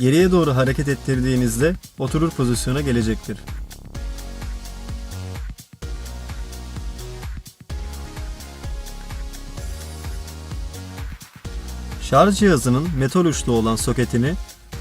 Geriye doğru hareket ettirdiğinizde oturur pozisyona gelecektir. Şarj cihazının metal uçlu olan soketini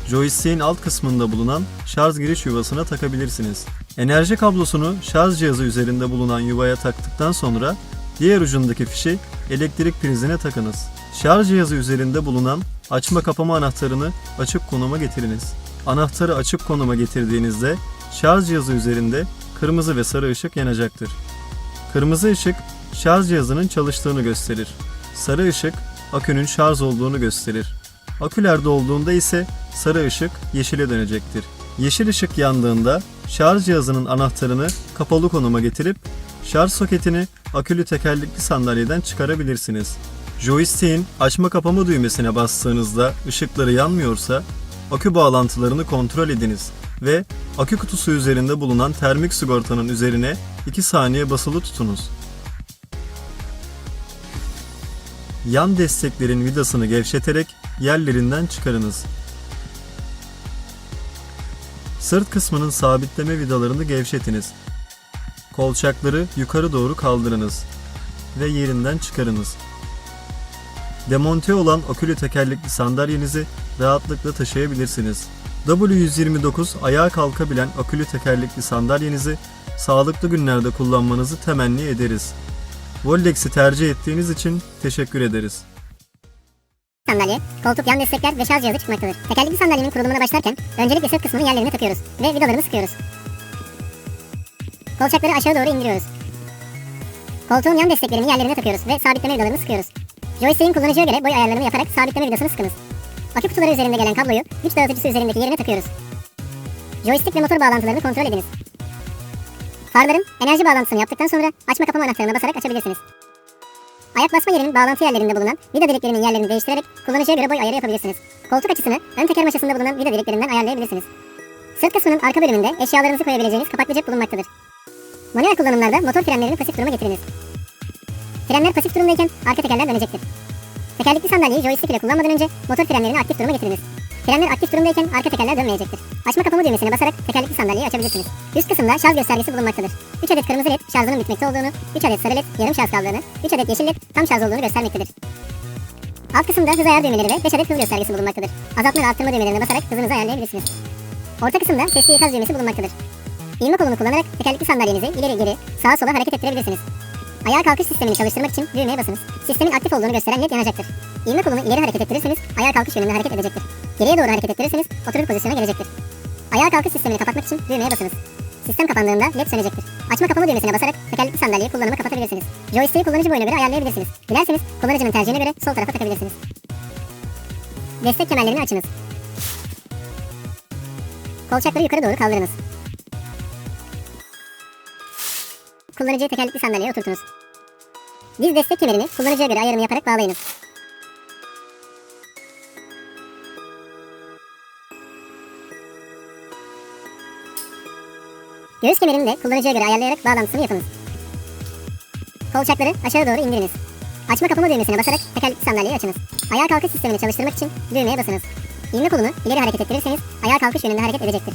joystick'in alt kısmında bulunan şarj giriş yuvasına takabilirsiniz. Enerji kablosunu şarj cihazı üzerinde bulunan yuvaya taktıktan sonra diğer ucundaki fişi elektrik prizine takınız. Şarj cihazı üzerinde bulunan açma kapama anahtarını açık konuma getiriniz. Anahtarı açık konuma getirdiğinizde şarj cihazı üzerinde kırmızı ve sarı ışık yanacaktır. Kırmızı ışık şarj cihazının çalıştığını gösterir. Sarı ışık akünün şarj olduğunu gösterir. Aküler dolduğunda ise sarı ışık yeşile dönecektir. Yeşil ışık yandığında şarj cihazının anahtarını kapalı konuma getirip şarj soketini akülü tekerlekli sandalyeden çıkarabilirsiniz. Joystick'in açma kapama düğmesine bastığınızda ışıkları yanmıyorsa akü bağlantılarını kontrol ediniz ve akü kutusu üzerinde bulunan termik sigortanın üzerine 2 saniye basılı tutunuz. Yan desteklerin vidasını gevşeterek yerlerinden çıkarınız. Sırt kısmının sabitleme vidalarını gevşetiniz. Kolçakları yukarı doğru kaldırınız ve yerinden çıkarınız. Demonte olan akülü tekerlekli sandalyenizi rahatlıkla taşıyabilirsiniz. W129 ayağa kalkabilen akülü tekerlekli sandalyenizi sağlıklı günlerde kullanmanızı temenni ederiz. Voldex'i tercih ettiğiniz için teşekkür ederiz. Sandalye, koltuk, yan destekler ve şarj cihazı çıkmaktadır. Tekerlekli sandalyenin kurulumuna başlarken öncelikle sırt kısmının yerlerine takıyoruz ve vidalarını sıkıyoruz. Kolçakları aşağı doğru indiriyoruz. Koltuğun yan desteklerini yerlerine takıyoruz ve sabitleme vidalarını sıkıyoruz. Joystick'in kullanıcıya göre boy ayarlarını yaparak sabitleme vidasını sıkınız. Akü kutuları üzerinde gelen kabloyu güç dağıtıcısı üzerindeki yerine takıyoruz. Joystick ve motor bağlantılarını kontrol ediniz. Farların enerji bağlantısını yaptıktan sonra açma kapama anahtarına basarak açabilirsiniz. Ayak basma yerinin bağlantı yerlerinde bulunan vida direklerinin yerlerini değiştirerek kullanıcıya göre boy ayarı yapabilirsiniz. Koltuk açısını ön teker maşasında bulunan vida direklerinden ayarlayabilirsiniz. Sırt kısmının arka bölümünde eşyalarınızı koyabileceğiniz kapaklı cep bulunmaktadır. Manuel kullanımlarda motor frenlerini pasif duruma getiriniz. Frenler pasif durumdayken arka tekerler dönecektir. Tekerlekli sandalyeyi joystick ile kullanmadan önce motor frenlerini aktif duruma getiriniz. Frenler aktif durumdayken arka tekerler dönmeyecektir. Açma kapama düğmesine basarak tekerlekli sandalyeyi açabilirsiniz. Üst kısımda şarj göstergesi bulunmaktadır. 3 adet kırmızı led şarjının bitmekte olduğunu, 3 adet sarı led yarım şarj kaldığını, 3 adet yeşil led tam şarj olduğunu göstermektedir. Alt kısımda hız ayar düğmeleri ve 5 adet hız göstergesi bulunmaktadır. Azaltma ve arttırma düğmelerine basarak hızınızı ayarlayabilirsiniz. Orta kısımda sesli ikaz düğmesi bulunmaktadır. İlme kolunu kullanarak tekerlekli sandalyenizi ileri geri, sağa sola hareket ettirebilirsiniz. Ayağa kalkış sistemini çalıştırmak için düğmeye basınız. Sistemin aktif olduğunu gösteren led yanacaktır. İlme kolunu ileri hareket ettirirseniz ayağa kalkış yönünde hareket edecektir. Geriye doğru hareket ettirirseniz oturur pozisyona gelecektir. Ayağa kalkış sistemini kapatmak için düğmeye basınız. Sistem kapandığında led sönecektir. Açma kapama düğmesine basarak tekerlekli sandalyeyi kullanımı kapatabilirsiniz. Joystick'i kullanıcı boyuna göre ayarlayabilirsiniz. Dilerseniz kullanıcının tercihine göre sol tarafa takabilirsiniz. Destek kemerlerini açınız. Kolçakları yukarı doğru kaldırınız. Kullanıcıyı tekerlekli sandalyeye oturtunuz. Diz destek kemerini kullanıcıya göre ayarını yaparak bağlayınız. Göğüs kemerini de kullanıcıya göre ayarlayarak bağlantısını yapınız. Kolçakları aşağı doğru indiriniz. Açma kapama düğmesine basarak tekerlekli sandalyeyi açınız. Ayağa kalkış sistemini çalıştırmak için düğmeye basınız. İlme kolunu ileri hareket ettirirseniz ayağa kalkış yönünde hareket edecektir.